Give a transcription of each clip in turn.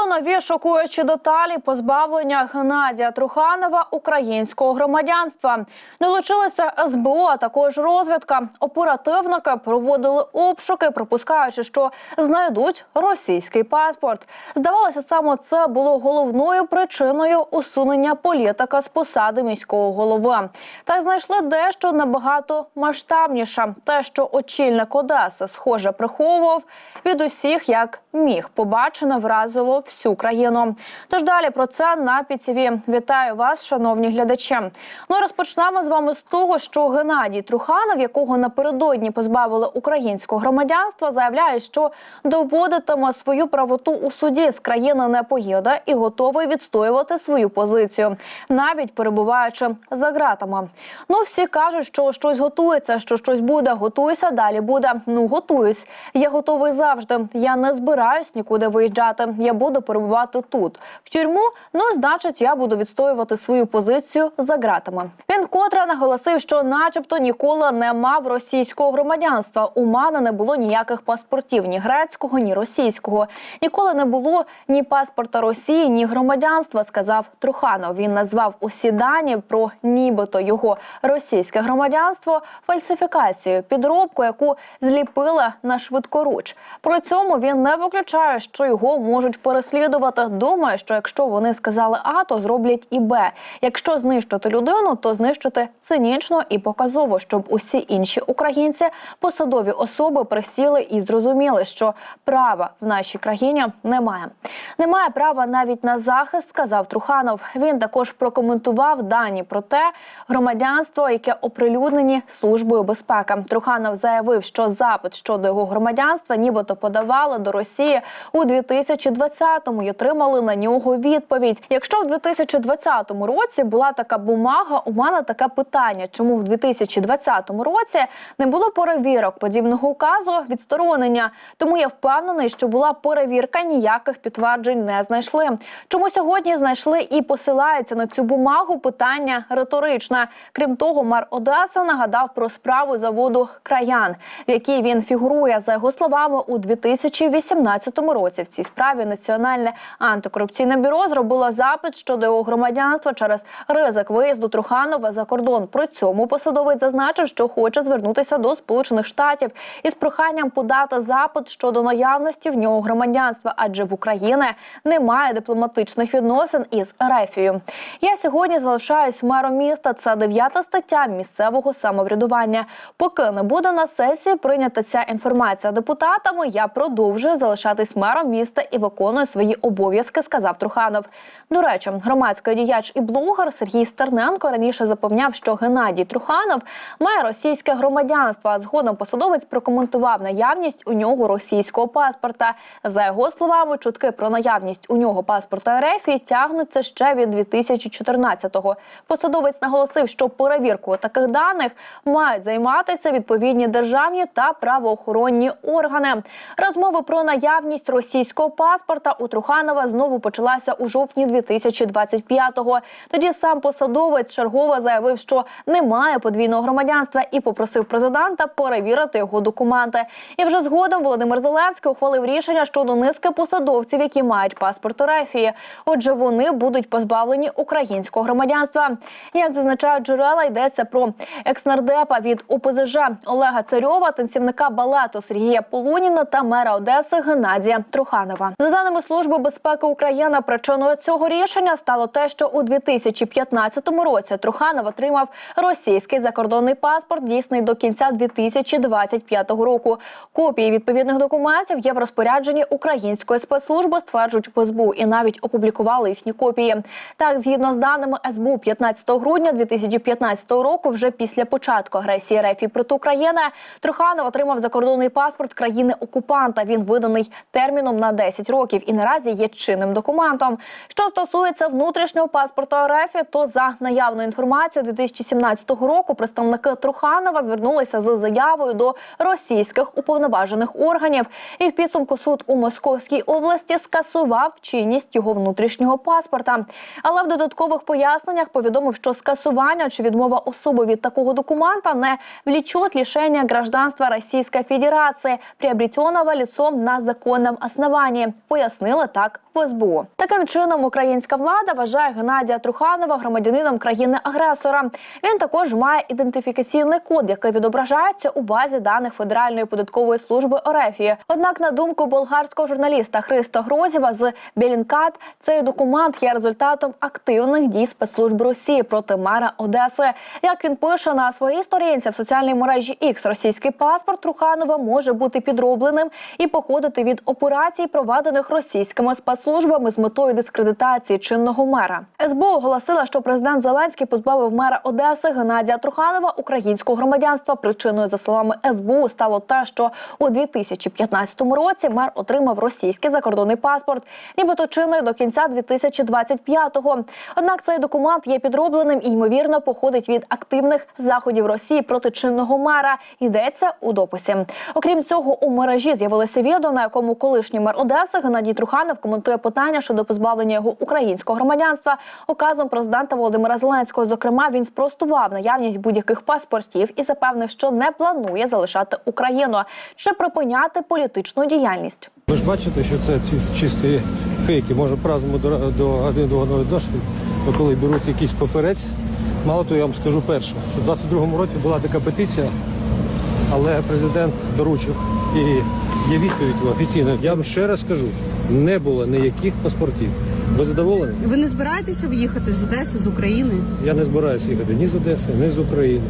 Знайшли нові шокуючі деталі позбавлення Геннадія Труханова українського громадянства. Долучилися СБУ, а також розвідка. Оперативники проводили обшуки, припускаючи, що знайдуть російський паспорт. Здавалося, саме це було головною причиною усунення політика з посади міського голови. Та знайшли дещо набагато масштабніше. Те, що очільник Одеси, схоже, приховував від усіх, як міг. Побачене вразило всю країну. Тож далі про це на ПІТІВІ. Вітаю вас, шановні глядачі. Ну і розпочнемо з вами з того, що Геннадій Труханов, якого напередодні позбавили українського громадянства, заявляє, що доводитиме свою правоту у суді з країни не поїде і готовий відстоювати свою позицію, навіть перебуваючи за ґратами. Ну всі кажуть, що щось готується, що щось буде. Готуйся, далі буде. Ну готуюсь. Я готовий завжди. Я не збираюсь нікуди виїжджати. Я буду перебувати тут, в тюрму. Ну значить, я буду відстоювати свою позицію за ґратами. Він котре наголосив, що, начебто, ніколи не мав російського громадянства. У мене не було ніяких паспортів ні грецького, ні російського. Ніколи не було ні паспорта Росії, ні громадянства. Сказав Труханов. Він назвав усі дані про нібито його російське громадянство фальсифікацією, підробку, яку зліпили на швидкоруч. При цьому він не виключає, що його можуть переслідувати. Думає, що якщо вони сказали А, то зроблять і Б. Якщо знищити людину, то знищити цинічно і показово, щоб усі інші українці, посадові особи присіли і зрозуміли, що права в нашій країні немає. Немає права навіть на захист, сказав Труханов. Він також прокоментував дані про те громадянство, яке оприлюднені службою безпеки. Труханов заявив, що запит щодо його громадянства, нібито подавали до Росії у 2020-му і отримали на нього відповідь. Якщо в 2020 році була така бумага, у мене таке питання: чому в 2020 році не було перевірок подібного указу відсторонення? Тому я впевнений, що була перевірка, ніяких підтверджень не знайшли. Чому сьогодні знайшли і посилаються на цю бумагу? Питання риторичне. Крім того, мер Одеси нагадав про справу заводу краян, в якій він фігурує за його словами у 2018 році. В цій справі Національне антикорупційне бюро зробило запит щодо його громадянства через ризик виїзду Труханова за кордон. При цьому посадовець зазначив, що хоче звернутися до Сполучених Штатів із проханням подати запит щодо наявності в нього громадянства, адже в Україні немає дипломатичних відносин із Ерефією. Я сьогодні залишаюсь мером міста. Це дев'ята стаття місцевого самоврядування. Поки не буде на сесії прийнята ця інформація депутатами, я продовжую залишатись мером міста і виконую свої обов'язки, сказав Труханов. До речі, громадський діяч і блогер Сергій Стерненко раніше запевняв, що Геннадій Труханов має російське громадянство. А згодом посадовець прокоментував наявність у нього російського паспорта. За його словами, чутки про наявність у нього паспорта РФ тягнуться ще від 2014-го. Посадовець наголосив, що перевіркою таких даних мають займатися відповідні державні та правоохоронні органи. Розмови про наявність російського паспорта у Труханова знову почалася у жовтні 2025-го. Тоді сам посадовець чергово заявив, що немає подвійного громадянства, і попросив президента перевірити його документи. І вже згодом Володимир Зеленський ухвалив рішення щодо низки посадовців, які мають паспорт Рефії. Отже, вони будуть позбавлені українського громадянства. Як зазначають джерела, йдеться про екснардепа від ОПЗЖ Олега Царьова, танцівника балету Сергія Полуніна та мера Одеси Геннадія Труханова. За даними служби безпеки України, причиною цього рішення стало те, що у 2015 році Труханов отримав російський закордонний паспорт, дійсний до кінця 2025 року. Копії відповідних документів є в розпорядженні української спецслужби, стверджують в СБУ і навіть опублікували їхні копії. Так, згідно з даними СБУ, 15 грудня 2015 року, вже після початку агресії РФ проти України, Труханов отримав закордонний паспорт країни окупанта. Він виданий терміном на 10 років і наразі є чинним документом. Що стосується внутрішнього паспорта РФ, то за наявною інформацією 2017 року представники Труханова звернулися з заявою до російських уповноважених органів, і в підсумку суд у Московській області скасував чинність його внутрішнього паспорта. Але в додаткових поясненнях повідомив, що скасування чи відмова особи від такого документа не влечет лишення гражданства Російської Федерації, приобретеного лицом на законному основанні. Пояснили так в СБУ. Таким чином, українська влада вважає Геннадія Труханова громадянином країни-агресора. Він також має ідентифікаційний код, який відображається у базі даних Федеральної податкової служби Орефії. Однак, на думку болгарського журналіста Христа Грозєва з Білінкат, цей документ є результатом активних дій спецслужб Росії проти мера Одеси. Як він пише на своїй сторінці в соціальній мережі X, російський паспорт Труханова може бути підробленим і походити від операцій, проведених російськими спецслужбами з метою дискредитації чинного мера. СБУ оголосила, що президент Зеленський позбавив мера Одеси Геннадія Труханова українського громадянства. Причиною, за словами СБУ, стало те, що у 2015 році мер отримав російський закордонний паспорт, нібито чинний до кінця 2025-го. Однак цей документ є підробленим і ймовірно походить від активних заходів Росії проти чинного мера. Йдеться у дописі. Окрім цього, у мережі з'явилося відео, на якому колишній мер Одеси Геннадій Труханов коментує питання щодо позбавлення його українського громадянства. Указом президента Володимира Зеленського, зокрема, він спростував наявність будь-яких паспортів і запевнив, що не планує залишати Україну чи припиняти політичну діяльність. Ви ж бачите, що це ці чисті фейки. Може, по-разному до, один до одного відношені, бо коли беруть якийсь паперець. Мало того, я вам скажу перше, що в 22-му році була така петиція, але президент доручив і є відповідь офіційна. Я вам ще раз скажу, не було ніяких паспортів. Ви задоволені? Ви не збираєтеся виїхати з Одеси, з України? Я не збираюся їхати ні з Одеси, ні з України.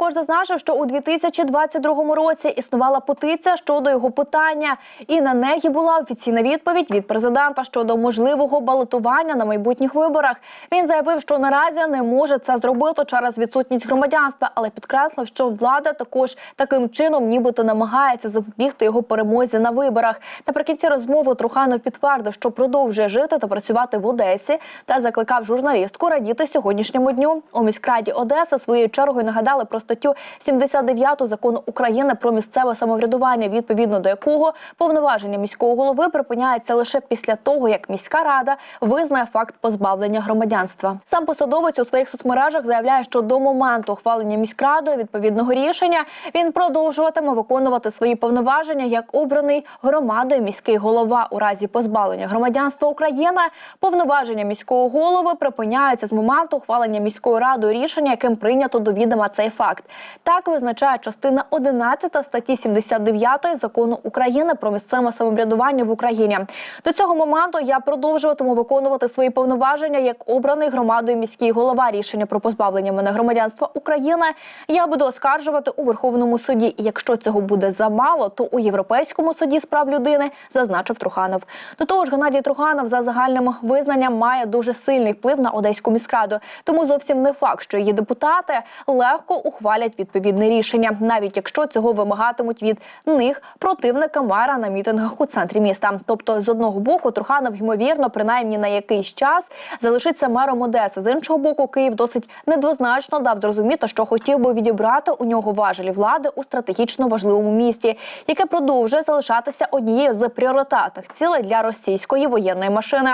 Також зазначив, що у 2022 році існувала петиція щодо його питання, і на неї була офіційна відповідь від президента щодо можливого балотування на майбутніх виборах. Він заявив, що наразі не може це зробити через відсутність громадянства, але підкреслив, що влада також таким чином, нібито намагається запобігти його перемозі на виборах. Наприкінці розмови Труханов підтвердив, що продовжує жити та працювати в Одесі, та закликав журналістку радіти сьогоднішньому дню. У міськраді Одеси своєю чергою нагадали про статтю 79 закону України про місцеве самоврядування, відповідно до якого повноваження міського голови припиняється лише після того, як міська рада визнає факт позбавлення громадянства. Сам посадовець у своїх соцмережах заявляє, що до моменту ухвалення міськрадою відповідного рішення він продовжуватиме виконувати свої повноваження як обраний громадою міський голова у разі позбавлення громадянства України. Повноваження міського голови припиняються з моменту ухвалення міською радою рішення, яким прийнято до відома цей факт. Так визначає частина 11 статті 79 закону України про місцеве самоврядування в Україні. До цього моменту я продовжуватиму виконувати свої повноваження як обраний громадою міський голова. Рішення про позбавлення мене громадянства України я буду оскаржувати у Верховному суді. І якщо цього буде замало, то у Європейському суді з прав людини зазначив Труханов. До того ж, Геннадій Труханов за загальним визнанням має дуже сильний вплив на одеську міськраду. Тому зовсім не факт, що її депутати легко ухвалять відповідне рішення, навіть якщо цього вимагатимуть від них противника мера на мітингах у центрі міста. Тобто, з одного боку, Труханов ймовірно, принаймні на якийсь час залишиться мером Одеси. З іншого боку, Київ досить недвозначно дав зрозуміти, що хотів би відібрати у нього важелі влади у стратегічно важливому місті, яке продовжує залишатися однією з пріоритетних цілей для російської воєнної машини.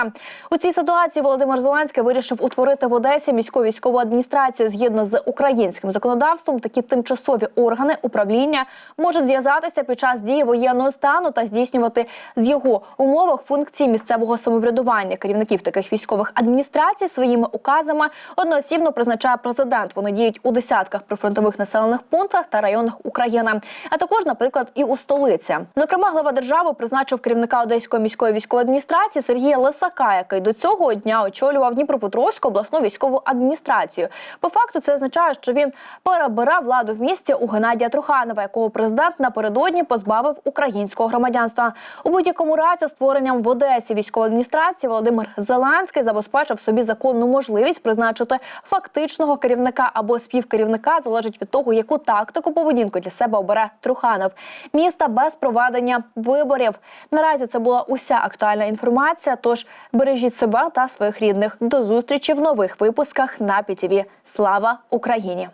У цій ситуації Володимир Зеленський вирішив утворити в Одесі міську військову адміністрацію згідно з українським законодавством. Такі тимчасові органи управління можуть зв'язатися під час дії воєнного стану та здійснювати з його умовах функції місцевого самоврядування. Керівників таких військових адміністрацій своїми указами одноосібно призначає президент. Вони діють у десятках прифронтових населених пунктах та районах України, а також, наприклад, і у столиці. Зокрема, глава держави призначив керівника Одеської міської військової адміністрації Сергія Лисака, який до цього дня очолював Дніпропетровську обласну військову адміністрацію. По факту це означає, що він перебере владу в місті у Геннадія Труханова, якого президент напередодні позбавив українського громадянства. У будь-якому разі створенням в Одесі військової адміністрації Володимир Зеленський забезпечив собі законну можливість призначити фактичного керівника або співкерівника залежить від того, яку тактику поведінку для себе обере Труханов. Міста без проведення виборів. Наразі це була уся актуальна інформація. Тож бережіть себе та своїх рідних. До зустрічі в нових випусках на ПІТІВІ. Слава Україні!